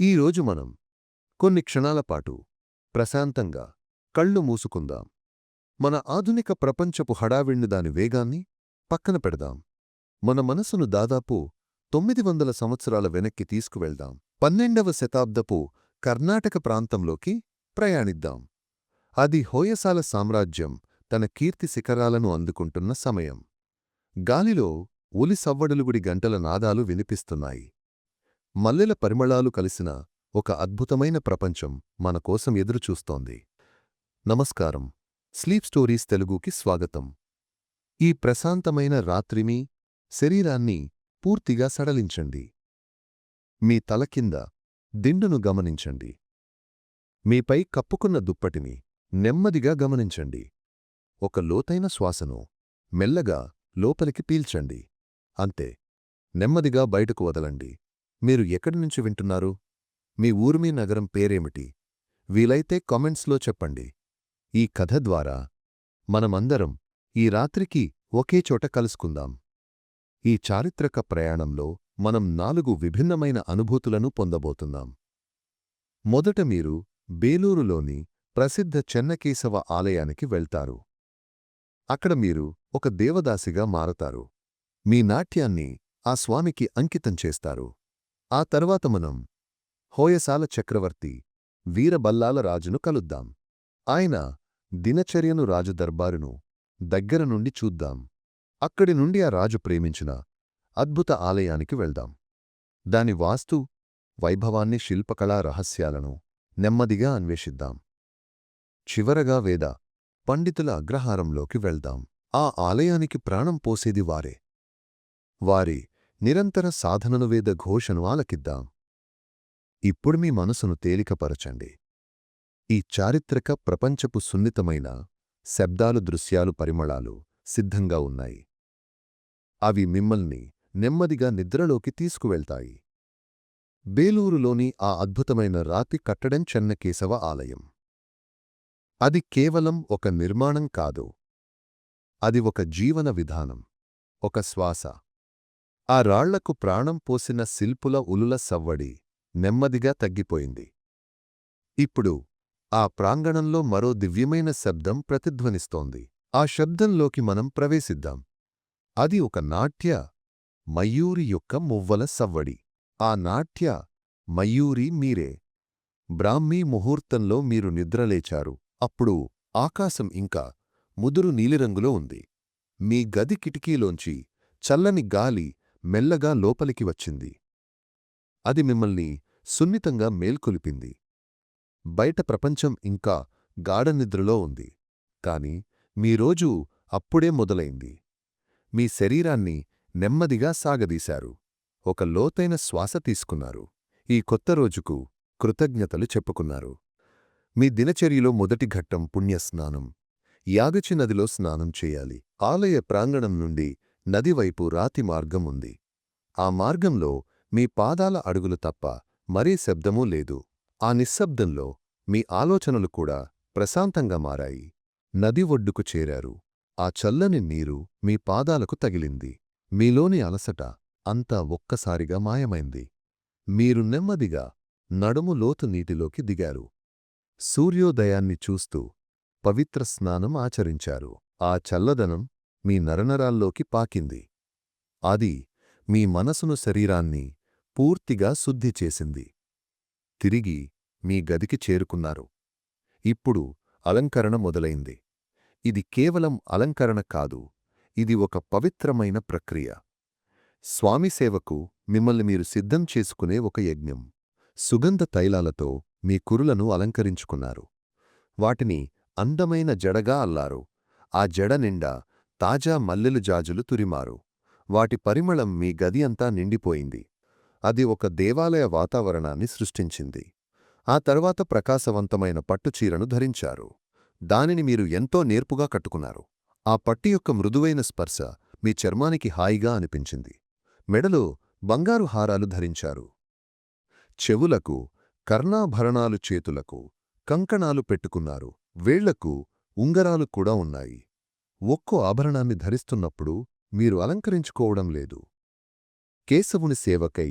ఈరోజు మనం కొన్ని క్షణాల పాటు ప్రశాంతంగా కళ్ళు మూసుకుందాం. మన ఆధునిక ప్రపంచపు హడావిణ్ణి దాని వేగాన్ని పక్కన పెడదాం. మన మనసును దాదాపు తొమ్మిది వందల సంవత్సరాల వెనక్కి తీసుకువెళ్దాం. పన్నెండవ శతాబ్దపు కర్ణాటక ప్రాంతంలోకి ప్రయాణిద్దాం. అది హోయసాల సామ్రాజ్యం తన కీర్తి శిఖరాలను అందుకుంటున్న సమయం. గాలిలో ఉలి సవ్వడులుగుడి గంటల నాదాలు వినిపిస్తున్నాయి. మల్లెల పరిమళాలు కలిసిన ఒక అద్భుతమైన ప్రపంచం మన కోసం ఎదురుచూస్తోంది. నమస్కారం. స్లీప్ స్టోరీస్ తెలుగుకి స్వాగతం. ఈ ప్రశాంతమైన రాత్రిమి శరీరాన్ని పూర్తిగా సడలించండి. మీ తల కింద దిండును గమనించండి. మీపై కప్పుకున్న దుప్పటిని నెమ్మదిగా గమనించండి. ఒక లోతైన శ్వాసను మెల్లగా లోపలికి పీల్చండి. అంతే. నెమ్మదిగా బయటకు వదలండి. మీరు ఎక్కడి నుంచి వింటున్నారు? మీ ఊర్మీ నగరం పేరేమిటి? వీలైతే కామెంట్స్లో చెప్పండి. ఈ కథ ద్వారా మనమందరం ఈ రాత్రికి ఒకే చోట కలుసుకుందాం. ఈ చారిత్రక ప్రయాణంలో మనం నాలుగు విభిన్నమైన అనుభూతులను పొందబోతున్నాం. మొదట మీరు బేలూరులోని ప్రసిద్ధ చెన్నకేశవ ఆలయానికి వెళ్తారు. అక్కడ మీరు ఒక దేవదాసిగా మారతారు. మీ నాట్యాన్ని ఆ స్వామికి అంకితం చేస్తారు. ఆ తర్వాత మనం హోయసాల చక్రవర్తి వీరబల్లాల రాజును కలుద్దాం. ఆయన దినచర్యను రాజు దర్బారును దగ్గర నుండి చూద్దాం. అక్కడి నుండి ఆ రాజు ప్రేమించిన అద్భుత ఆలయానికి వెళ్దాం. దాని వాస్తు వైభవాన్ని శిల్పకళా రహస్యాలను నెమ్మదిగా అన్వేషిద్దాం. చివరగా వేద పండితుల అగ్రహారంలోకి వెళ్దాం. ఆ ఆలయానికి ప్రాణం పోసేది వారే. వారి నిరంతర సాధనను వేద ఘోషను ఆలకిద్దాం. ఇప్పుడు మీ మనసును తేలికపరచండి. ఈ చారిత్రక ప్రపంచపు సున్నితమైన శబ్దాలు దృశ్యాలు పరిమళాలు సిద్ధంగా ఉన్నాయి. అవి మిమ్మల్ని నెమ్మదిగా నిద్రలోకి తీసుకువెళ్తాయి. బేలూరులోని ఆ అద్భుతమైన రాతి కట్టడం చెన్నకేశవ ఆలయం. అది కేవలం ఒక నిర్మాణం కాదు. అది ఒక జీవన విధానం ఒక శ్వాస. ఆ రాళ్ళకు ప్రాణం పోసిన శిల్పుల ఉలుల సవ్వడి నెమ్మదిగా తగ్గిపోయింది. ఇప్పుడు ఆ ప్రాంగణంలో మరో దివ్యమైన శబ్దం ప్రతిధ్వనిస్తోంది. ఆ శబ్దంలోకి మనం ప్రవేశిద్దాం. అది ఒక నాట్య మయూరి యొక్క మువ్వల సవ్వడి. ఆ నాట్య మయూరి మీరే. బ్రాహ్మీ ముహూర్తంలో మీరు నిద్రలేచారు. అప్పుడు ఆకాశం ఇంకా ముదురు నీలిరంగులో ఉంది. మీ గది కిటికీలోంచి చల్లని గాలి మెల్లగా లోపలికి వచ్చింది. అది మిమ్మల్ని సున్నితంగా మేల్కొలిపింది. బయట ప్రపంచం ఇంకా గాఢనిద్రలో ఉంది. కాని మీరోజు అప్పుడే మొదలైంది. మీ శరీరాన్ని నెమ్మదిగా సాగదీశారు. ఒక లోతైన శ్వాస తీసుకున్నారు. ఈ కొత్త రోజుకు కృతజ్ఞతలు చెప్పుకున్నారు. మీ దినచర్యలో మొదటి ఘట్టం పుణ్యస్నానం. యాగచి నదిలో స్నానం చేయాలి. ఆలయ ప్రాంగణం నుండి నదివైపు రాతి మార్గం ఉంది. ఆ మార్గంలో మీ పాదాల అడుగులు తప్ప మరే శబ్దమూ లేదు. ఆ నిశ్శబ్దంలో మీ ఆలోచనలు కూడా ప్రశాంతంగా మారాయి. నది ఒడ్డుకు చేరారు. ఆ చల్లని నీరు మీ పాదాలకు తగిలింది. మీలోని అలసట అంతా ఒక్కసారిగా మాయమైంది. మీరు నెమ్మదిగా నడుము లోతు నీటిలోకి దిగారు. సూర్యోదయాన్ని చూస్తూ పవిత్ర స్నానం ఆచరించారు. ఆ చల్లదనం మీ నరనరాల్లోకి పాకింది. అది మీ మనసును శరీరాన్ని పూర్తిగా శుద్ధి చేసింది. తిరిగి మీ గదికి చేరుకున్నారు. ఇప్పుడు అలంకరణ మొదలైంది. ఇది కేవలం అలంకరణ కాదు ఇది ఒక పవిత్రమైన ప్రక్రియ. స్వామి సేవకు మిమ్మల్ని మీరు సిద్ధం చేసుకునే ఒక యజ్ఞం. సుగంధ తైలాలతో మీ కురులను అలంకరించుకున్నారు. వాటిని అందమైన జడగా అల్లారు. ఆ జడ నిండా తాజా మల్లెలు జాజులు తురిమారు. వాటి పరిమళం మీ గది అంతా నిండిపోయింది. అది ఒక దేవాలయ వాతావరణాన్ని సృష్టించింది. ఆ తర్వాత ప్రకాశవంతమైన పట్టుచీరను ధరించారు. దానిని మీరు ఎంతో నేర్పుగా కట్టుకున్నారు. ఆ పట్టి యొక్క మృదువైన స్పర్శ మీ చర్మానికి హాయిగా అనిపించింది. మెడలో బంగారు హారాలు ధరించారు. చెవులకు కర్ణాభరణాలు చేతులకు కంకణాలు పెట్టుకున్నారు. వేళ్ళకు ఉంగరాలు కూడా ఉన్నాయి. ఒక్కో ఆభరణాన్ని ధరిస్తున్నప్పుడు మీరు అలంకరించుకోవడం లేదు. కేశవుని సేవకై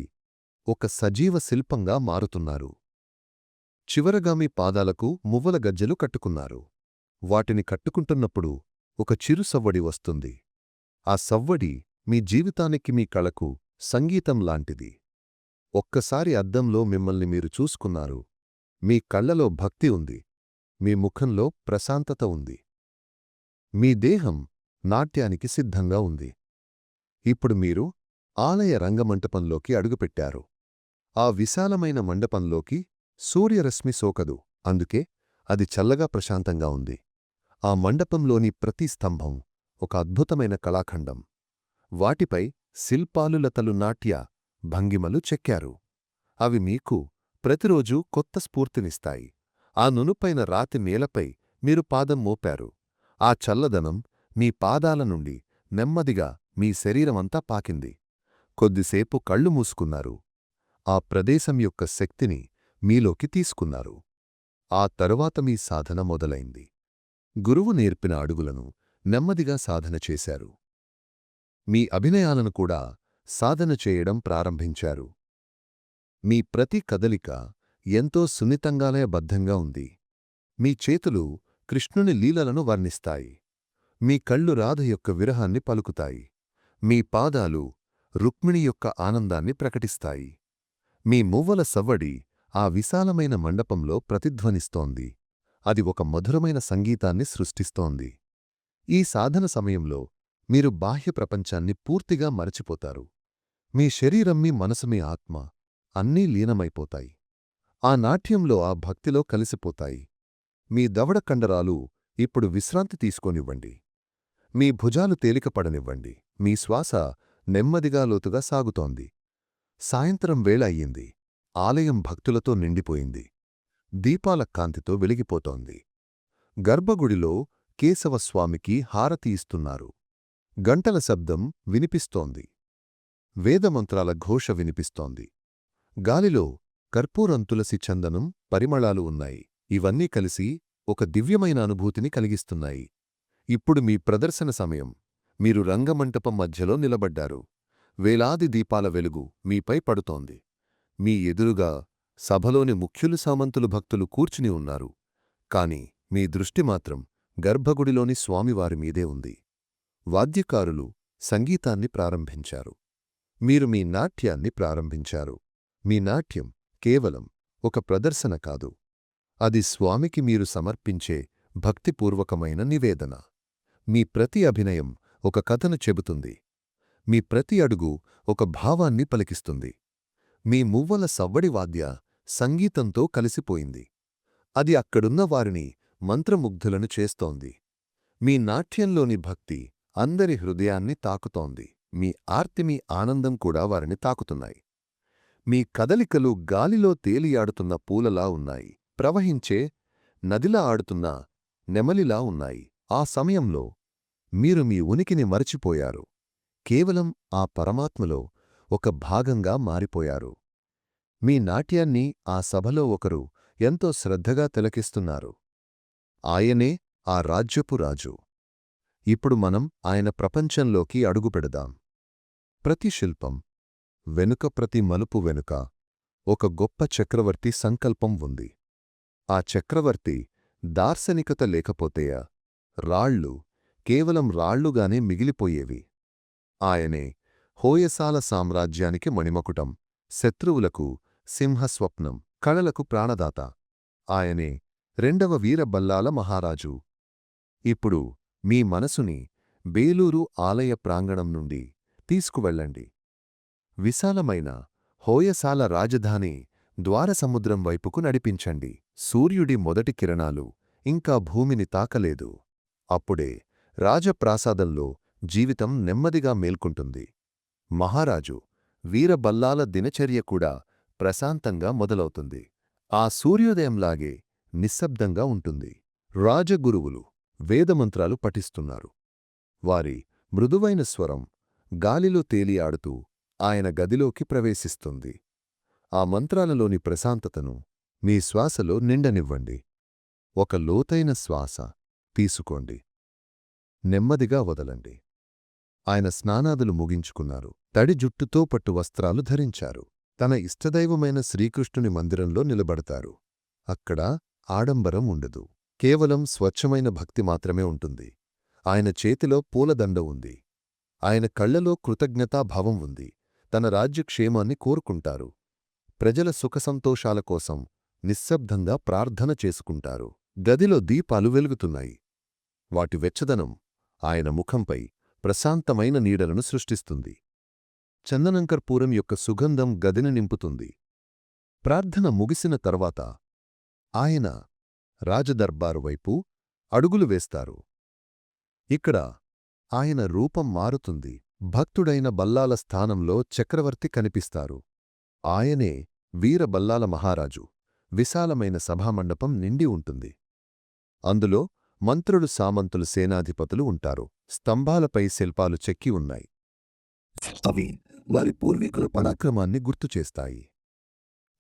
ఒక సజీవ శిల్పంగా మారుతున్నారు. చివరగా మీ పాదాలకు మువ్వల గజ్జెలు కట్టుకున్నారు. వాటిని కట్టుకుంటున్నప్పుడు ఒక చిరు సవ్వడి వస్తుంది. ఆ సవ్వడి మీ జీవితానికి మీ కళకు సంగీతం లాంటిది. ఒక్కసారి అద్దంలో మిమ్మల్ని మీరు చూసుకున్నారు. మీ కళ్ళలో భక్తి ఉంది. మీ ముఖంలో ప్రశాంతత ఉంది. మీ దేహం నాట్యానికి సిద్ధంగా ఉంది. ఇప్పుడు మీరు ఆలయ రంగమంటపంలోకి అడుగుపెట్టారు. ఆ విశాలమైన మండపంలోకి సూర్యరశ్మి సోకదు అందుకే అది చల్లగా ప్రశాంతంగా ఉంది. ఆ మండపంలోని ప్రతి స్తంభం ఒక అద్భుతమైన కళాఖండం. వాటిపై శిల్పాలులతలు నాట్య భంగిమలు చెక్కారు. అవి మీకు ప్రతిరోజూ కొత్త స్ఫూర్తినిస్తాయి. ఆ నునుపైన రాతి నేలపై మీరు పాదం మోపారు. ఆ చల్లదనం మీ పాదాల నుండి నెమ్మదిగా మీ శరీరమంతా పాకింది. కొద్దిసేపు కళ్ళు మూసుకున్నారు. ఆ ప్రదేశం యొక్క శక్తిని మీలోకి తీసుకున్నారు. ఆ తరువాత మీ సాధన మొదలైంది. గురువు నేర్పిన అడుగులను నెమ్మదిగా సాధన చేశారు. మీ అభినయాలను కూడా సాధన చేయడం ప్రారంభించారు. మీ ప్రతి కదలిక ఎంతో సున్నితంగానే బద్ధంగా ఉంది. మీ చేతులు కృష్ణుని లీలలను వర్ణిస్తాయి. మీ కళ్ళు రాధ యొక్క విరహాన్ని పలుకుతాయి. మీ పాదాలు రుక్మిణి యొక్క ఆనందాన్ని ప్రకటిస్తాయి. మీ మువ్వల సవ్వడి ఆ విశాలమైన మండపంలో ప్రతిధ్వనిస్తోంది. అది ఒక మధురమైన సంగీతాన్ని సృష్టిస్తోంది. ఈ సాధన సమయంలో మీరు బాహ్య ప్రపంచాన్ని పూర్తిగా మరచిపోతారు. మీ శరీరం మీ మనసు మీ ఆత్మ అన్నీ లీనమైపోతాయి. ఆ నాట్యంలో ఆ భక్తిలో కలిసిపోతాయి. మీ దవడ కండరాలు ఇప్పుడు విశ్రాంతి తీసుకోనివ్వండి. మీ భుజాలు తేలికపడనివ్వండి. మీ శ్వాస నెమ్మదిగా లోతుగా సాగుతోంది. సాయంత్రం వేళ అయ్యింది. ఆలయం భక్తులతో నిండిపోయింది. దీపాల కాంతితో వెలిగిపోతోంది. గర్భగుడిలో కేశవస్వామికి హారతి ఇస్తున్నారు. గంటల శబ్దం వినిపిస్తోంది. వేదమంత్రాల ఘోష వినిపిస్తోంది. గాలిలో కర్పూరంతులసి చందనం పరిమళాలు ఉన్నాయి. ఇవన్నీ కలిసి ఒక దివ్యమైన అనుభూతిని కలిగిస్తున్నాయి. ఇప్పుడు మీ ప్రదర్శన సమయం. మీరు రంగమంటపం మధ్యలో నిలబడ్డారు. వేలాది దీపాల వెలుగు మీపై పడుతోంది. మీ ఎదురుగా సభలోని ముఖ్యులు సామంతులు భక్తులు కూర్చుని ఉన్నారు. కాని మీ దృష్టి మాత్రం గర్భగుడిలోని స్వామివారి మీదే ఉంది. వాద్యకారులు సంగీతాన్ని ప్రారంభించారు. మీరు మీ నాట్యాన్ని ప్రారంభించారు. మీ నాట్యం కేవలం ఒక ప్రదర్శన కాదు. అది స్వామికి మీరు సమర్పించే భక్తిపూర్వకమైన నివేదన. మీ ప్రతి అభినయం ఒక కథను చెబుతుంది. మీ ప్రతి అడుగు ఒక భావాన్ని పలికిస్తుంది. మీ మువ్వల సవ్వడి వాద్య సంగీతంతో కలిసిపోయింది. అది అక్కడున్న వారిని మంత్రముగ్ధులను చేస్తోంది. మీ నాట్యంలోని భక్తి అందరి హృదయాన్ని తాకుతోంది. మీ ఆర్తి మీ ఆనందం కూడా వారిని తాకుతున్నాయి. మీ కదలికలు గాలిలో తేలియాడుతున్న పూలలా ఉన్నాయి. ప్రవహించే నదిలా ఆడుతున్న నెమలిలా ఉన్నాయి. ఆ సమయంలో మీరు మీ ఉనికిని మరచిపోయారు. కేవలం ఆ పరమాత్మలో ఒక భాగంగా మారిపోయారు. మీ నాట్యాన్ని ఆ సభలో ఒకరు ఎంతో శ్రద్ధగా తిలకిస్తున్నారు. ఆయనే ఆ రాజ్యపు రాజు. ఇప్పుడు మనం ఆయన ప్రపంచంలోకి అడుగుపెడదాం ప్రతి శిల్పం వెనుక ప్రతి మలుపు వెనుక ఒక గొప్ప చక్రవర్తి సంకల్పం ఉంది. ఆ చక్రవర్తి దార్శనికత లేకపోతేయా రాళ్ళు కేవలం రాళ్ళుగానే మిగిలిపోయేవి. ఆయనే హోయసాల సామ్రాజ్యానికి మణిమకుటం శత్రువులకు సింహస్వప్నం కళలకు ప్రాణదాత. ఆయనే రెండవ వీరబల్లాల మహారాజు. ఇప్పుడు మీ మనసుని బేలూరు ఆలయ ప్రాంగణం నుండి తీసుకువెళ్ళండి. విశాలమైన హోయసాల రాజధాని ద్వారసముద్రం వైపుకు నడిపించండి. సూర్యుడి మొదటి కిరణాలు ఇంకా భూమిని తాకలేదు. అప్పుడే రాజప్రాసాదంలో జీవితం నెమ్మదిగా మేల్కొంటుంది. మహారాజు వీరబల్లాల దినచర్య కూడా ప్రశాంతంగా మొదలవుతుంది. ఆ సూర్యోదయంలాగే నిశ్శబ్దంగా ఉంటుంది. రాజగురువులు వేదమంత్రాలు పఠిస్తున్నారు. వారి మృదువైన స్వరం గాలిలో తేలియాడుతూ ఆయన గదిలోకి ప్రవేశిస్తుంది. ఆ మంత్రాలలోని ప్రశాంతతను మీ శ్వాసలో నిండనివ్వండి. ఒక లోతైన శ్వాస తీసుకోండి. నెమ్మదిగా వదలండి. ఆయన స్నానాదులు ముగించుకున్నారు. తడి జుట్టుతో పట్టు వస్త్రాలు ధరించారు. తన ఇష్టదైవమైన శ్రీకృష్ణుని మందిరంలో నిలబడతారు. అక్కడ ఆడంబరం ఉండదు. కేవలం స్వచ్ఛమైన భక్తి మాత్రమే ఉంటుంది. ఆయన చేతిలో పూలదండ ఉంది. ఆయన కళ్ళలో కృతజ్ఞతాభావం ఉంది. తన రాజ్యక్షేమాన్ని కోరుకుంటారు. ప్రజల సుఖసంతోషాల కోసం నిశ్శబ్దంగా ప్రార్థన చేసుకుంటారు. గదిలో దీపాలు వెలుగుతున్నాయి. వాటి వెచ్చదనం ఆయన ముఖంపై ప్రశాంతమైన నీడలను సృష్టిస్తుంది. చందనంకర్పూరం యొక్క సుగంధం గదిని నింపుతుంది. ప్రార్థన ముగిసిన తర్వాత ఆయన రాజదర్బారు వైపు అడుగులు వేస్తారు. ఇక్కడ ఆయన రూపం మారుతుంది. భక్తుడైన బల్లాల స్థానంలో చక్రవర్తి కనిపిస్తారు. ఆయనే వీరబల్లాల మహారాజు. విశాలమైన సభామండపం నిండి ఉంటుంది. అందులో మంత్రులు సామంతులు సేనాధిపతులు ఉంటారు. స్తంభాలపై శిల్పాలు చెక్కి ఉన్నాయి. అవి వారి పూర్వీకుల పరాక్రమాన్ని గుర్తుచేస్తాయి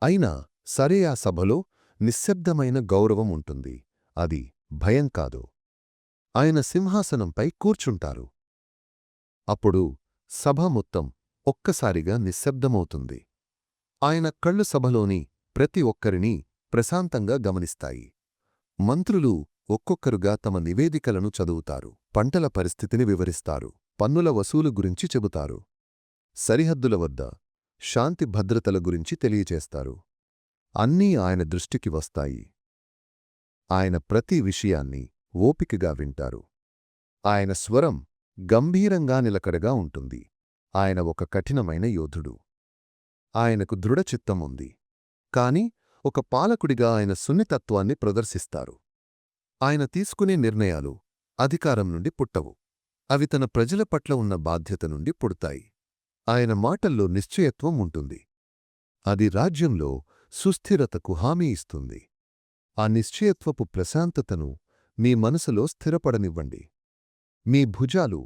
అయినా సరే ఆ సభలో నిశ్శబ్దమైన గౌరవం ఉంటుంది. అది భయం కాదు. ఆయన సింహాసనంపై కూర్చుంటారు. అప్పుడు సభ మొత్తం ఒక్కసారిగా నిశ్శబ్దమవుతుంది. ఆయన కళ్ళు సభలోని ప్రతి ఒక్కరినీ ప్రశాంతంగా గమనిస్తాయి. మంత్రులు ఒక్కొక్కరుగా తమ నివేదికలను చదువుతారు పంటల పరిస్థితిని వివరిస్తారు పన్నుల వసూలు గురించి చెబుతారు సరిహద్దుల వద్ద శాంతి భద్రతల గురించి తెలియచేస్తారు. అన్నీ ఆయన దృష్టికి వస్తాయి. ఆయన ప్రతి విషయాన్ని ఓపికగా వింటారు. ఆయన స్వరం గంభీరంగా నిలకడగా ఉంటుంది. ఆయన ఒక కఠినమైన యోధుడు. ఆయనకు దృఢచిత్తం ఉంది కాని ఒక పాలకుడిగా ఆయన సున్నితత్వాన్ని ప్రదర్శిస్తారు. ఆయన తీసుకునే నిర్ణయాలు అధికారం నుండి పుట్టవు. అవి తన ప్రజల పట్ల ఉన్న బాధ్యత నుండి పుడతాయి. ఆయన మాటల్లో నిశ్చయత్వం ఉంటుంది. అది రాజ్యంలో సుస్థిరతకు హామీ ఇస్తుంది. ఆ నిశ్చయత్వపు ప్రశాంతతను మీ మనసులో స్థిరపడనివ్వండి. మీ భుజాలు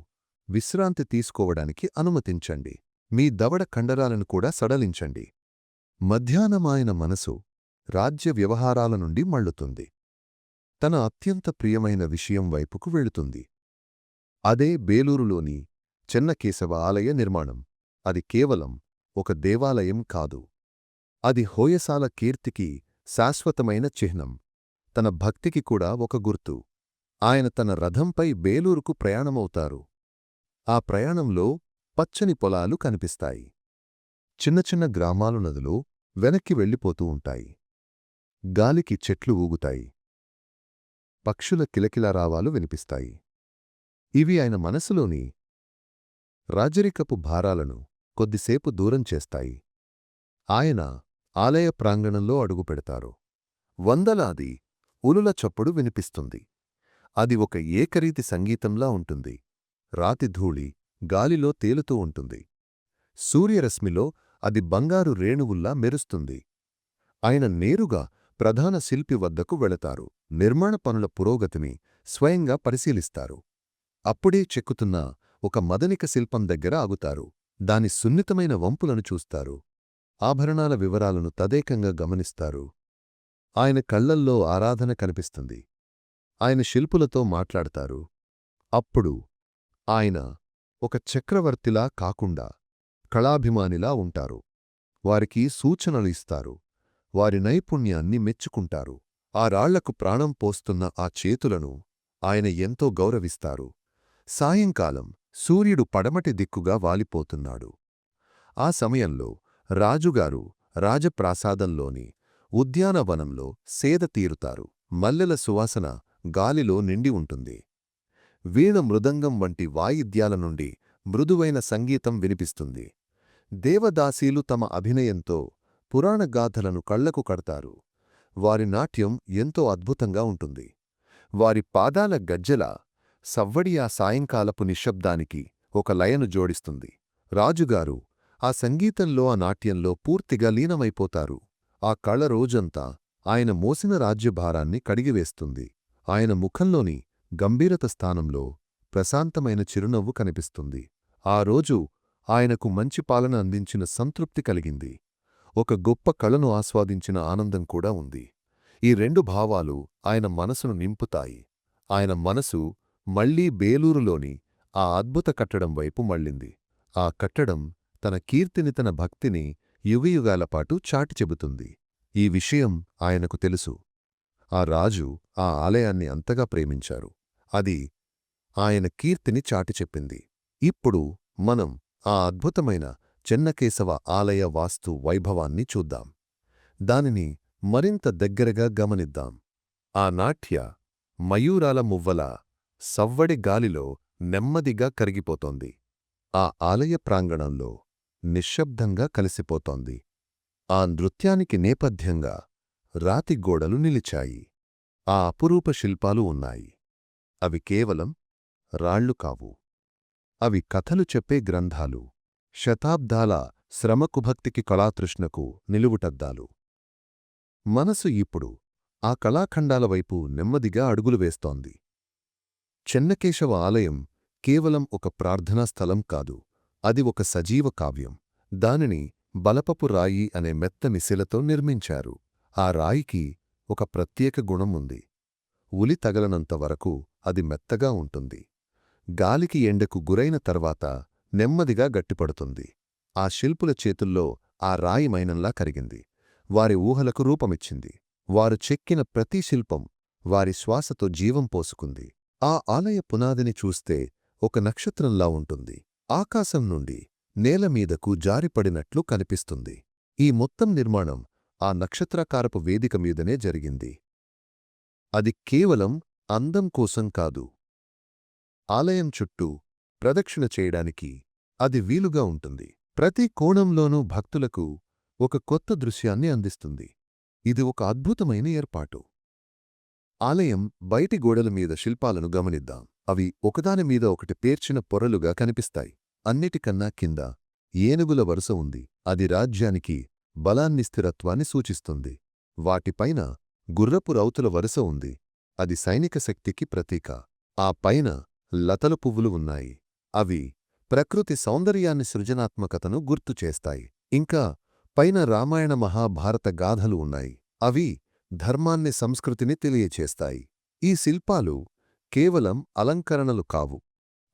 విశ్రాంతి తీసుకోవడానికి అనుమతించండి. మీ దవడ కండరాలను కూడా సడలించండి. మధ్యాహ్నమాయన మనసు రాజ్య వ్యవహారాల నుండి మళ్ళుతుంది. తన అత్యంత ప్రియమైన విషయం వైపుకు వెళుతుంది. అదే బేలూరులోని చెన్నకేశవ ఆలయ నిర్మాణం. అది కేవలం ఒక దేవాలయం కాదు. అది హోయసాల కీర్తికి శాశ్వతమైన చిహ్నం. తన భక్తికి కూడా ఒక గుర్తు. ఆయన తన రథంపై బేలూరుకు ప్రయాణమవుతారు. ఆ ప్రయాణంలో పచ్చని పొలాలు కనిపిస్తాయి. చిన్న చిన్న గ్రామాలు నదులు వెనక్కి వెళ్ళిపోతూ ఉంటాయి. గాలికి చెట్లు ఊగుతాయి. పక్షుల కిలకిలారావాలు వినిపిస్తాయి. ఇవి ఆయన మనసులోని రాజరికపు భారాలను కొద్దిసేపు దూరం చేస్తాయి. ఆయన ఆలయ ప్రాంగణంలో అడుగుపెడతారు వందలాది ఉలుల చప్పుడు వినిపిస్తుంది. అది ఒక ఏకరీతి సంగీతంలా ఉంటుంది. రాతిధూళి గాలిలో తేలుతూ ఉంటుంది. సూర్యరశ్మిలో అది బంగారు రేణువుల్లా మెరుస్తుంది. ఆయన నేరుగా ప్రధాన శిల్పి వద్దకు వెళతారు. నిర్మాణ పనుల పురోగతిని స్వయంగా పరిశీలిస్తారు. అప్పుడే చెక్కుతున్న ఒక మదనిక శిల్పం దగ్గర ఆగుతారు. దాని సున్నితమైన వంపులను చూస్తారు. ఆభరణాల వివరాలను తదేకంగా గమనిస్తారు. ఆయన కళ్ళల్లో ఆరాధన కనిపిస్తుంది. ఆయన శిల్పులతో మాట్లాడతారు. అప్పుడు ఆయన ఒక చక్రవర్తిలా కాకుండా కళాభిమానిలా ఉంటారు. వారికి సూచనలు ఇస్తారు. వారి నైపుణ్యాన్ని మెచ్చుకుంటారు. ఆ రాళ్ళకు ప్రాణం పోస్తున్న ఆ చేతులను ఆయన ఎంతో గౌరవిస్తారు. సాయంకాలం సూర్యుడు పడమటి దిక్కుగా వాలిపోతున్నాడు. ఆ సమయంలో రాజుగారు రాజప్రాసాదంలోని ఉద్యానవనంలో సేద తీరుతారు. మల్లెల సువాసన గాలిలో నిండి ఉంటుంది. వీణ మృదంగం వంటి వాయిద్యాల నుండి మృదువైన సంగీతం వినిపిస్తుంది. దేవదాసీలు తమ అభినయంతో పురాణగాథలను కళ్ళకు కడతారు. వారి నాట్యం ఎంతో అద్భుతంగా ఉంటుంది. వారి పాదాల గజ్జెల సవ్వడి ఆ సాయంకాలపు నిశ్శబ్దానికి ఒక లయను జోడిస్తుంది. రాజుగారు ఆ సంగీతంలో ఆ నాట్యంలో పూర్తిగా లీనమైపోతారు. ఆ కళ రోజంతా ఆయన మోసిన రాజ్యభారాన్ని కడిగివేస్తుంది. ఆయన ముఖంలోని గంభీరత స్థానంలో ప్రశాంతమైన చిరునవ్వు కనిపిస్తుంది. ఆ రోజు ఆయనకు మంచి పాలన అందించిన సంతృప్తి కలిగింది. ఒక గొప్ప కళను ఆస్వాదించిన ఆనందం కూడా ఉంది. ఈ రెండు భావాలు ఆయన మనసును నింపుతాయి. ఆయన మనసు మళ్ళీ బేలూరులోని ఆ అద్భుత కట్టడం వైపు మళ్ళింది. ఆ కట్టడం తన కీర్తిని తన భక్తిని యుగయుగాలపాటు చాటి చెబుతుంది. ఈ విషయం ఆయనకు తెలుసు. ఆ రాజు ఆ ఆలయాన్ని అంతగా ప్రేమించారు. అది ఆయన కీర్తిని చాటి చెప్పింది. ఇప్పుడు మనం ఆ అద్భుతమైన చెన్నకేశవ ఆలయ వాస్తు వైభవాన్ని చూద్దాం. దానిని మరింత దగ్గరగా గమనిద్దాం. ఆ నాట్య మయూరాల మువ్వల సవ్వడి గాలిలో నెమ్మదిగా కరిగిపోతోంది. ఆ ఆలయ ప్రాంగణంలో నిశ్శబ్దంగా కలిసిపోతోంది. ఆ నృత్యానికి నేపథ్యంగా రాతి గోడలు నిలిచాయి. ఆ అపురూప శిల్పాలు ఉన్నాయి. అవి కేవలం రాళ్ళు కావు. అవి కథలు చెప్పే గ్రంథాలు. శతాబ్దాల శ్రమకుభక్తికి కళాతృష్ణకు నిలువుటద్దాలు. మనసు ఇప్పుడు ఆ కళాఖండాల వైపు నెమ్మదిగా అడుగులు వేస్తోంది. చెన్నకేశవ ఆలయం కేవలం ఒక ప్రార్థనా స్థలం కాదు. అది ఒక సజీవ కావ్యం. దానిని బలపపు రాయి అనే మెత్తని శిలతో నిర్మించారు. ఆ రాయికి ఒక ప్రత్యేక గుణం ఉంది. ఉలి తగలనంత వరకు అది మెత్తగా ఉంటుంది. గాలికి ఎండకు గురైన తర్వాత నెమ్మదిగా గట్టిపడుతుంది. ఆ శిల్పుల చేతుల్లో ఆ రాయి మైనంలా కరిగింది. వారి ఊహలకు రూపమిచ్చింది. వారు చెక్కిన ప్రతి శిల్పం వారి శ్వాసతో జీవం పోసుకుంది. ఆ ఆలయ పునాదిని చూస్తే ఒక నక్షత్రంలా ఉంటుంది. ఆకాశం నుండి నేలమీదకు జారిపడినట్లు కనిపిస్తుంది. ఈ మొత్తం నిర్మాణం ఆ నక్షత్రాకారపు వేదిక మీదనే జరిగింది. అది కేవలం అందం కోసం కాదు. ఆలయం చుట్టూ ప్రదక్షిణ చేయడానికి అది వీలుగా ఉంటుంది. ప్రతి కోణంలోనూ భక్తులకు ఒక కొత్త దృశ్యాన్ని అందిస్తుంది. ఇది ఒక అద్భుతమైన ఏర్పాటు. ఆలయం బయటి గోడల మీద శిల్పాలను గమనిద్దాం. అవి ఒకదానిమీద ఒకటి పేర్చిన పొరలుగా కనిపిస్తాయి. అన్నిటికన్నా కింద ఏనుగుల వరుస ఉంది. అది రాజ్యానికి బలాన్ని స్థిరత్వాన్ని సూచిస్తుంది. వాటిపైన గుర్రపు రౌతుల వరుస ఉంది. అది సైనిక శక్తికి ప్రతీక. ఆ పైన లతల పువ్వులు ఉన్నాయి. అవి ప్రకృతి సౌందర్యాన్ని సృజనాత్మకతను గుర్తుచేస్తాయి ఇంకా పైన రామాయణ మహాభారత గాథలు ఉన్నాయి. అవి ధర్మాన్ని సంస్కృతిని తెలియచేస్తాయి. ఈ శిల్పాలు కేవలం అలంకరణలు కావు.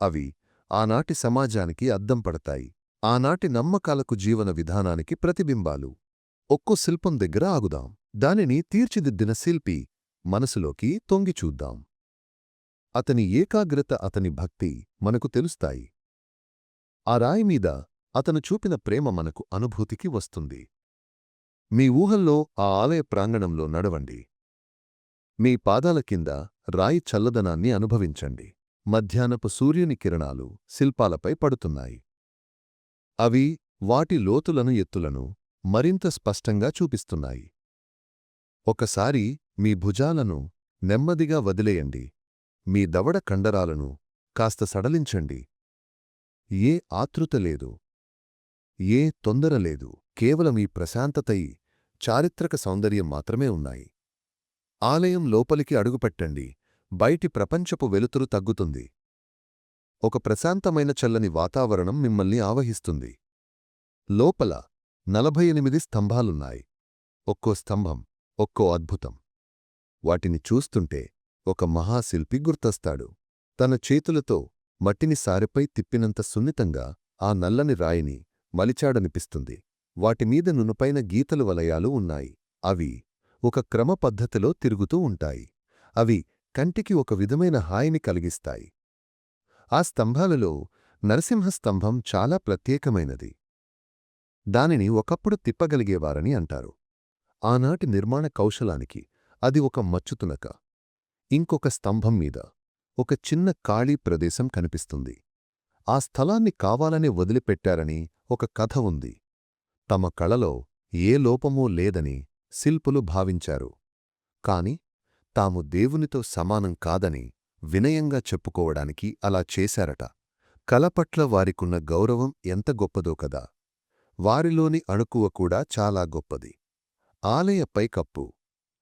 అవి ఆనాటి సమాజానికి అద్దం పడతాయి. ఆనాటి నమ్మకాలకు జీవన విధానానికి ప్రతిబింబాలు. ఒక్కో శిల్పం దగ్గర ఆగుదాం. దానిని తీర్చిదిద్దిన శిల్పి మనసులోకి తొంగిచూద్దాం అతని ఏకాగ్రత అతని భక్తి మనకు తెలుస్తాయి. ఆ రాయిమీద అతను చూపిన ప్రేమ మనకు అనుభూతికి వస్తుంది. మీ ఊహల్లో ఆ ఆలయ ప్రాంగణంలో నడవండి. మీ పాదాల కింద రాయి చల్లదనాన్ని అనుభవించండి. మధ్యాహ్నపు సూర్యుని కిరణాలు శిల్పాలపై పడుతున్నాయి. అవి వాటి లోతులను ఎత్తులను మరింత స్పష్టంగా చూపిస్తున్నాయి. ఒకసారి మీ భుజాలను నెమ్మదిగా వదిలేయండి. మీ దవడ కండరాలను కాస్త సడలించండి. ఏ ఆతృత లేదు. ఏ తొందర లేదు. కేవలం ఈ ప్రశాంతతై చారిత్రక సౌందర్యం మాత్రమే ఉన్నాయి. ఆలయం లోపలికి అడుగుపెట్టండి. బయటి ప్రపంచపు వెలుతురు తగ్గుతుంది. ఒక ప్రశాంతమైన చల్లని వాతావరణం మిమ్మల్ని ఆవహిస్తుంది. లోపల నలభై ఎనిమిది స్తంభాలున్నాయి. ఒక్కో స్తంభం. ఒక్కో అద్భుతం. వాటిని చూస్తుంటే ఒక మహాశిల్పి గుర్తొస్తాడు. తన చేతులతో మట్టిని సారెపై తిప్పినంత సున్నితంగా ఆ నల్లని రాయిని మలిచాడనిపిస్తుంది. వాటిమీద నునుపైన గీతలు వలయాలు ఉన్నాయి. అవి ఒక క్రమ పద్ధతిలో తిరుగుతూ ఉంటాయి. అవి కంటికి ఒక విధమైన హాయిని కలిగిస్తాయి. ఆ స్తంభాలలో నరసింహస్తంభం చాలా ప్రత్యేకమైనది. దానిని ఒకప్పుడు తిప్పగలిగేవారని అంటారు. ఆనాటి నిర్మాణ కౌశలానికి అది ఒక మచ్చుతునక ఇంకొక స్తంభం మీద ఒక చిన్న ఖాళీ ప్రదేశం కనిపిస్తుంది. ఆ స్థలాన్ని కావాలనే వదిలిపెట్టారని ఒక కథ ఉంది. తమ కళలో ఏ లోపమూ లేదని శిల్పులు భావించారు. కాని తాము దేవునితో సమానం కాదని వినయంగా చెప్పుకోవడానికి అలా చేశారట. కలపట్ల వారికున్న గౌరవం ఎంత గొప్పదో కదా! వారిలోని అణుకువ కూడా చాలా గొప్పది. ఆలయ పైకప్పు.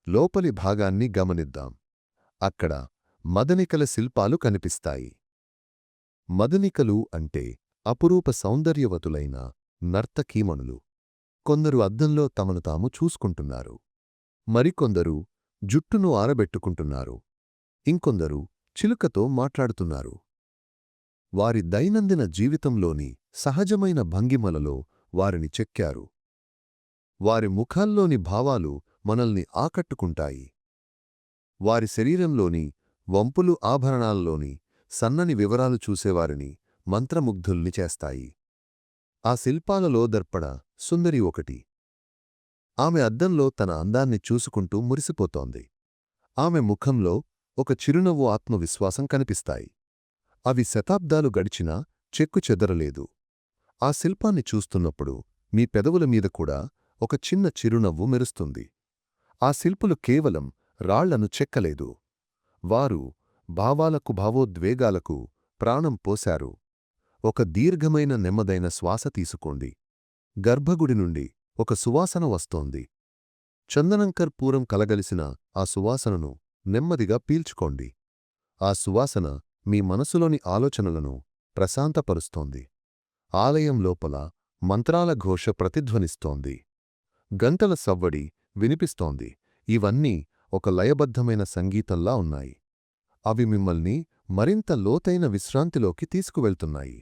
లోపలి భాగాన్ని గమనిద్దాం. అక్కడ మదనికల శిల్పాలు కనిపిస్తాయి. మదనికలు అంటే అపురూప సౌందర్యవతులైన నర్తకీమణులు. కొందరు అద్దంలో తమను తాము చూసుకుంటున్నారు. మరికొందరు జుట్టును ఆరబెట్టుకుంటున్నారు. ఇంకొందరు చిలుకతో మాట్లాడుతున్నారు. వారి దైనందిన జీవితంలోని సహజమైన భంగిమలలో వారిని చెక్కారు. వారి ముఖాల్లోని భావాలు మనల్ని ఆకట్టుకుంటాయి. వారి శరీరంలోని వంపులు ఆభరణాల్లోని సన్నని వివరాలు చూసేవారిని మంత్రముగ్ధుల్ని చేస్తాయి. ఆ శిల్పాలలో దర్పణ సుందరి ఒకటి. ఆమె అద్దంలో తన అందాన్ని చూసుకుంటూ మురిసిపోతోంది. ఆమె ముఖంలో ఒక చిరునవ్వు ఆత్మవిశ్వాసం కనిపిస్తాయి. అవి శతాబ్దాలు గడిచినా చెక్కు చెదరలేదు. ఆ శిల్పాన్ని చూస్తున్నప్పుడు మీ పెదవుల మీద కూడా ఒక చిన్న చిరునవ్వు మెరుస్తుంది. ఆ శిల్పులు కేవలం రాళ్ళను చెక్కలేదు. వారు భావాలకు భావోద్వేగాలకు ప్రాణం పోశారు. ఒక దీర్ఘమైన నెమ్మదైన శ్వాస తీసుకోండి. గర్భగుడి నుండి ఒక సువాసన వస్తోంది. చందనంకర్ పూరం కలగలిసిన ఆ సువాసనను నెమ్మదిగా పీల్చుకోండి. ఆ సువాసన మీ మనసులోని ఆలోచనలను ప్రశాంతపరుస్తోంది. ఆలయం లోపల మంత్రాల ఘోష ప్రతిధ్వనిస్తోంది. గంటల సవ్వడి వినిపిస్తోంది. ఇవన్నీ ఒక లయబద్ధమైన సంగీతంలా ఉన్నాయి. అవి మిమ్మల్ని మరింత లోతైన విశ్రాంతిలోకి తీసుకువెళ్తున్నాయి.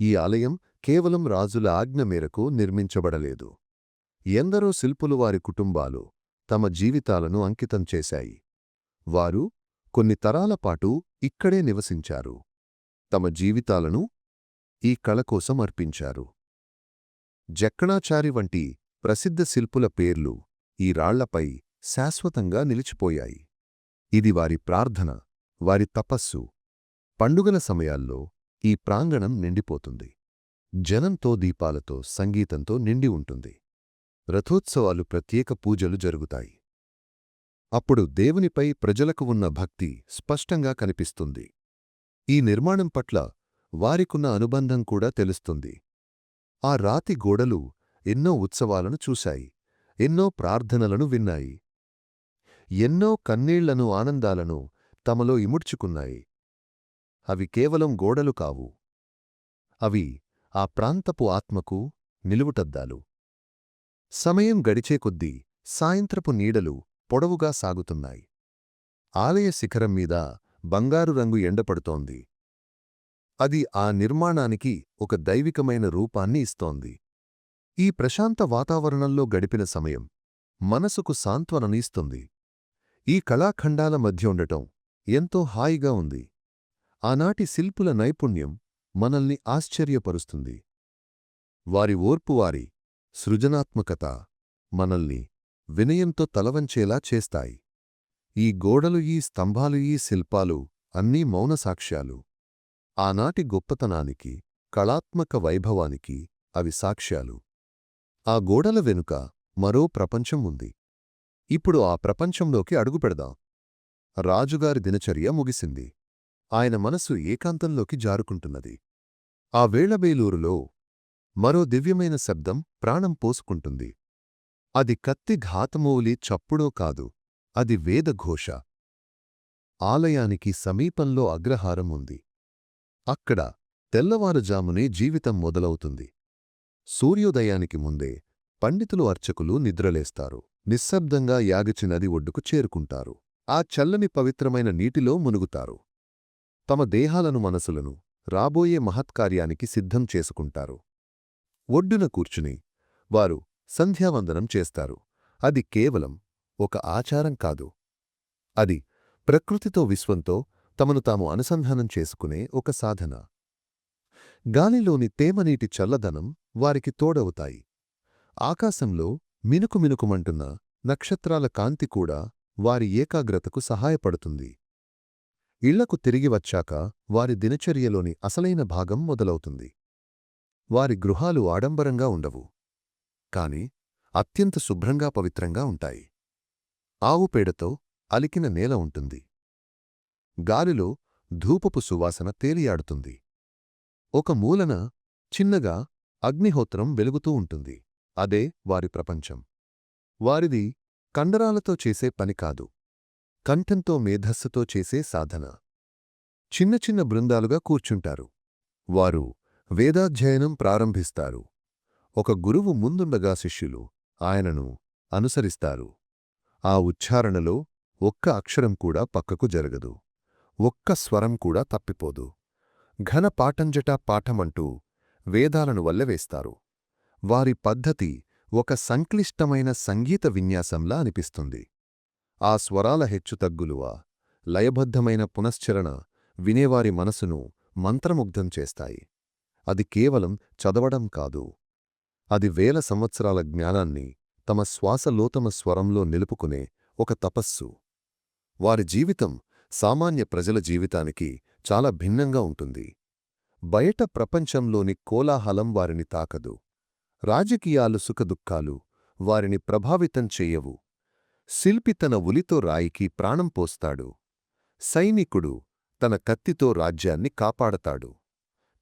ఈ ఆలయం కేవలం రాజుల ఆజ్ఞ మేరకు నిర్మించబడలేదు. ఎందరో శిల్పులు వారి కుటుంబాలు తమ జీవితాలను అంకితం చేశాయి. వారు కొన్ని తరాల పాటు ఇక్కడే నివసించారు. తమ జీవితాలను ఈ కళ కోసం అర్పించారు. జక్కణాచారి వంటి ప్రసిద్ధ శిల్పుల పేర్లు ఈ రాళ్ళపై శాశ్వతంగా నిలిచిపోయాయి. ఇది వారి ప్రార్థన వారి తపస్సు. పండుగల సమయాల్లో ఈ ప్రాంగణం నిండిపోతుంది. జనంతో దీపాలతో సంగీతంతో నిండి ఉంటుంది. రథోత్సవాలు ప్రత్యేక పూజలు జరుగుతాయి. అప్పుడు దేవునిపై ప్రజలకు ఉన్న భక్తి స్పష్టంగా కనిపిస్తుంది. ఈ నిర్మాణం పట్ల వారికున్న అనుబంధం కూడా తెలుస్తుంది. ఆ రాతి గోడలు ఎన్నో ఉత్సవాలను చూశాయి ఎన్నో ప్రార్థనలను విన్నాయి ఎన్నో కన్నీళ్ళను ఆనందాలను తమలో ఇముడ్చుకున్నాయి. అవి కేవలం గోడలు కావు అవి ఆ ప్రాంతపు ఆత్మకు నిలువుటద్దాలు. సమయం గడిచే కొద్దీ సాయంత్రపు నీడలు పొడవుగా సాగుతున్నాయి. ఆలయ శిఖరం మీద బంగారు రంగు ఎండపడుతోంది. అది ఆ నిర్మాణానికి ఒక దైవికమైన రూపాన్ని ఇస్తోంది. ఈ ప్రశాంత వాతావరణంలో గడిపిన సమయం మనసుకు సాంత్వననిస్తుంది. ఈ కళాఖండాల మధ్య ఉండటం ఎంతో హాయిగా ఉంది. ఆనాటి శిల్పుల నైపుణ్యం మనల్ని ఆశ్చర్యపరుస్తుంది. వారి ఓర్పు వారి సృజనాత్మకత మనల్ని వినయంతో తలవంచేలా చేస్తాయి. ఈ గోడలు ఈ స్తంభాలు ఈ శిల్పాలు అన్నీ మౌన సాక్ష్యాలు. ఆనాటి గొప్పతనానికి కళాత్మక వైభవానికి అవి సాక్ష్యాలు. ఆ గోడల వెనుక మరో ప్రపంచం ఉంది. ఇప్పుడు ఆ ప్రపంచంలోకి అడుగుపెడదాం రాజుగారి దినచర్య ముగిసింది. ఆయన మనసు ఏకాంతంలోకి జారుకుంటున్నది. ఆ వేళబేలూరులో మరో దివ్యమైన శబ్దం ప్రాణం పోసుకుంటుంది. అది కత్తి ఘాతమోలి చప్పుడో కాదు అది వేదఘోష ఆలయానికి సమీపంలో అగ్రహారం ఉంది. అక్కడ తెల్లవారుజామునే జీవితం మొదలవుతుంది. సూర్యోదయానికి ముందే పండితులు అర్చకులు నిద్రలేస్తారు. నిశ్శబ్దంగా యాగచి నది ఒడ్డుకు చేరుకుంటారు. ఆ చల్లని పవిత్రమైన నీటిలో మునుగుతారు. తమ దేహాలను మనసులను రాబోయే మహత్కార్యానికి సిద్ధం చేసుకుంటారు. ఒడ్డున కూర్చుని వారు సంధ్యావందనం చేస్తారు. అది కేవలం ఒక ఆచారం కాదు. అది ప్రకృతితో విశ్వంతో తమను తాము అనుసంధానం చేసుకునే ఒక సాధన. గాలిలోని తేమనీటి చల్లదనం వారికి తోడవుతాయి. ఆకాశంలో మినుకు మినుకుమంటున్న నక్షత్రాల కాంతి కూడా వారి ఏకాగ్రతకు సహాయపడుతుంది. ఇళ్ళకు తిరిగి వచ్చాక వారి దినచర్యలోని అసలైన భాగం మొదలవుతుంది. వారి గృహాలు ఆడంబరంగా ఉండవు. కాని అత్యంత శుభ్రంగా పవిత్రంగా ఉంటాయి. ఆవుపేడతో అలికిన నేల ఉంటుంది. గాలిలో ధూపపు సువాసన తేలియాడుతుంది. ఒక మూలన చిన్నగా అగ్నిహోత్రం వెలుగుతూ ఉంటుంది. అదే వారి ప్రపంచం. వారిది కండరాలతో చేసే పని కాదు. కంఠంతో మేధస్సుతో చేసే సాధన. చిన్న చిన్న బృందాలుగా కూర్చుంటారు. వారు వేదాధ్యయనం ప్రారంభిస్తారు. ఒక గురువు ముందుండగా శిష్యులు ఆయనను అనుసరిస్తారు. ఆ ఉచ్చారణలో ఒక్క అక్షరం కూడా పక్కకు జరగదు. ఒక్క స్వరం కూడా తప్పిపోదు. ఘన పాఠంజటా పాఠమంటూ వేదాలను వల్లవేస్తారు. వారి పద్ధతి ఒక సంక్లిష్టమైన సంగీత విన్యాసంలా అనిపిస్తుంది. ఆ స్వరాల హెచ్చుతగ్గులువ లయబద్ధమైన పునశ్చరణ వినేవారి మనసును మంత్రముగ్ధం చేస్తాయి. అది కేవలం చదవడం కాదు. అది వేల సంవత్సరాల జ్ఞానాన్ని తమ శ్వాసలోతమ స్వరంలో నిలుపుకునే ఒక తపస్సు. వారి జీవితం సామాన్య ప్రజల జీవితానికి చాలా భిన్నంగా ఉంటుంది. బయట ప్రపంచంలోని కోలాహలం వారిని తాకదు. రాజకీయాలు సుఖదుఖాలు వారిని ప్రభావితం చెయ్యవు శిల్పి తన ఉలితో రాయికి ప్రాణం పోస్తాడు. సైనికుడు తన కత్తితో రాజ్యాన్ని కాపాడతాడు.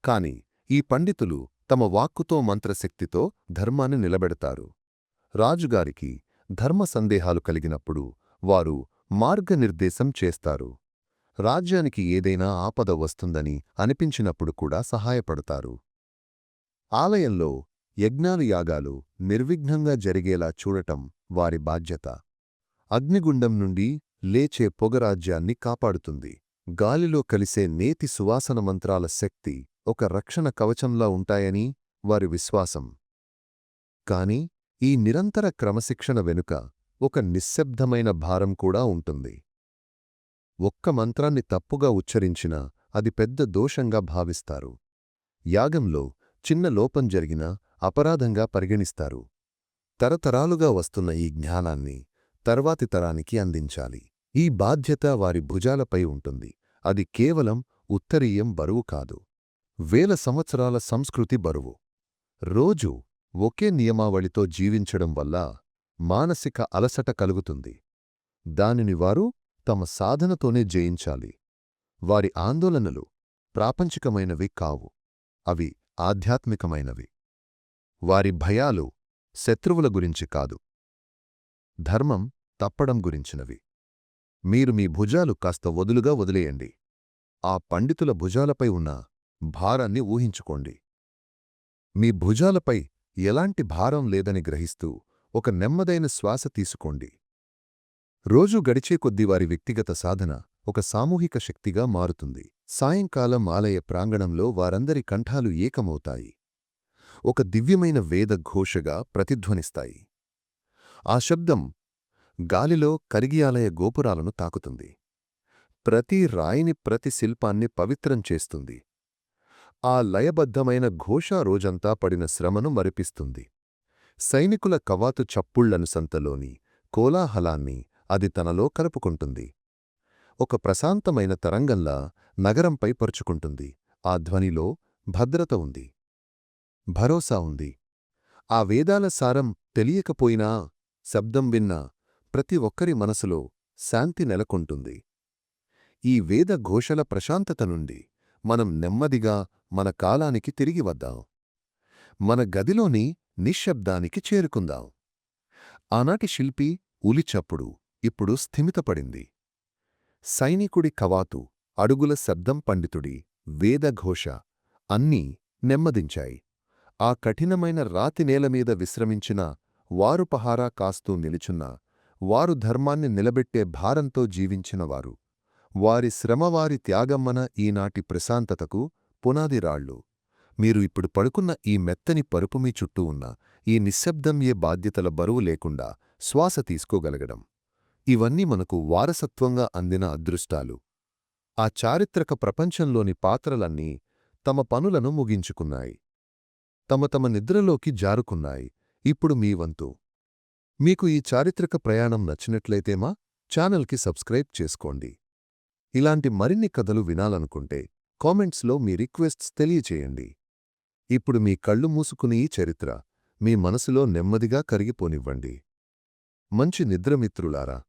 కాని ఈ పండితులు తమ వాక్కుతో మంత్రశక్తితో ధర్మాన్ని నిలబెడతారు. రాజుగారికి ధర్మ సందేహాలు కలిగినప్పుడు వారు మార్గనిర్దేశం చేస్తారు. రాజ్యానికి ఏదైనా ఆపద వస్తుందని అనిపించినప్పుడు కూడా సహాయపడతారు. ఆలయంలో యజ్ఞాలు యాగాలు నిర్విఘ్నంగా జరిగేలా చూడటం వారి బాధ్యత. అగ్నిగుండం నుండి లేచే పొగరాజ్యాన్ని కాపాడుతుంది. గాలిలో కలిసే నేతి సువాసన మంత్రాల శక్తి ఒక రక్షణ కవచంలా ఉంటాయని వారి విశ్వాసం. కాని ఈ నిరంతర క్రమశిక్షణ వెనుక ఒక నిశ్శబ్దమైన భారం కూడా ఉంటుంది. ఒక్క మంత్రాన్ని తప్పుగా ఉచ్చరించినా అది పెద్ద దోషంగా భావిస్తారు. యాగంలో చిన్న లోపం జరిగినా అపరాధంగా పరిగణిస్తారు. తరతరాలుగా వస్తున్న ఈ జ్ఞానాన్ని తర్వాతి తరానికి అందించాలి. ఈ బాధ్యత వారి భుజాలపై ఉంటుంది. అది కేవలం ఉత్తరీయం బరువు కాదు. వేల సంవత్సరాల సంస్కృతి బరువు. రోజూ ఒకే నియమావళితో జీవించడం వల్ల మానసిక అలసట కలుగుతుంది. దానిని వారు తమ సాధనతోనే జయించాలి. వారి ఆందోళనలు ప్రాపంచికమైనవి కావు. అవి ఆధ్యాత్మికమైనవి. వారి భయాలు శత్రువుల గురించి కాదు. ధర్మం తప్పడం గురించినవి. మీరు మీ భుజాలు కాస్త వదులుగా వదిలేయండి. ఆ పండితుల భుజాలపై ఉన్న భారాన్ని ఊహించుకోండి. మీ భుజాలపై ఎలాంటి భారం లేదని గ్రహిస్తూ ఒక నెమ్మదైన శ్వాస తీసుకోండి. రోజు గడిచే కొద్దీ వారి వ్యక్తిగత సాధన ఒక సామూహిక శక్తిగా మారుతుంది. సాయంకాలం ఆలయ ప్రాంగణంలో వారందరి కంఠాలు ఏకమవుతాయి. ఒక దివ్యమైన వేద ఘోషగా ప్రతిధ్వనిస్తాయి. ఆ శబ్దం గాలిలో కరిగియాలయ గోపురాలను తాకుతుంది. ప్రతి రాయిని ప్రతి శిల్పాన్ని పవిత్రం చేస్తుంది. ఆ లయబద్ధమైన ఘోష రోజంతా పడిన శ్రమను మరిపిస్తుంది. సైనికుల కవాతు చప్పుళ్ళను సంతలోని కోలాహలాన్ని అది తనలో కలుపుకుంటుంది. ఒక ప్రశాంతమైన తరంగంలా నగరంపై పరుచుకుంటుంది. ఆ ధ్వనిలో భద్రత ఉంది. భరోసా ఉంది. ఆ వేదాల సారం తెలియకపోయినా శబ్దం విన్నా ప్రతి ఒక్కరి మనసులో శాంతి నెలకొంటుంది. ఈ వేద ఘోషల ప్రశాంతత నుండి మనం నెమ్మదిగా మన కాలానికి తిరిగి వద్దాం. మన గదిలోని నిశ్శబ్దానికి చేరుకుందాం. ఆనాటి శిల్పి ఉలిచప్పుడు ఇప్పుడు స్థిమితపడింది. సైనికుడి కవాతు అడుగుల శబ్దం పండితుడి వేదఘోష అన్నీ నెమ్మదించాయి. ఆ కఠినమైన రాతి నేలమీద విశ్రమించిన వారు పహారా కాస్తూ నిలుచున్న వారు ధర్మాన్ని నిలబెట్టే భారంతో జీవించినవారు వారి. శ్రమవారి త్యాగమ్మన ఈనాటి ప్రశాంతతకు పునాదిరాళ్ళు మీరు ఇప్పుడు పడుకున్న ఈ మెత్తని పరుపు మీ చుట్టూ ఉన్న ఈ నిశ్శబ్దం ఏ బాధ్యతల బరువు లేకుండా శ్వాస తీసుకోగలగడం. ఇవన్నీ మనకు వారసత్వంగా అందిన అదృష్టాలు. ఆ చారిత్రక ప్రపంచంలోని పాత్రలన్నీ తమ పనులను ముగించుకున్నాయి. తమ తమ నిద్రలోకి జారుకున్నాయి. ఇప్పుడు మీ వంతు. మీకు ఈ చారిత్రక ప్రయాణం నచ్చినట్లయితేమా ఛానల్కి సబ్స్క్రైబ్ చేసుకోండి. ఇలాంటి మరిన్ని కథలు వినాలనుకుంటే కామెంట్స్లో మీ రిక్వెస్ట్స్ తెలియచేయండి. ఇప్పుడు మీ కళ్ళు మూసుకుని ఈ చరిత్ర మీ మనసులో నెమ్మదిగా కరిగిపోనివ్వండి. మంచి నిద్రమిత్రులారా!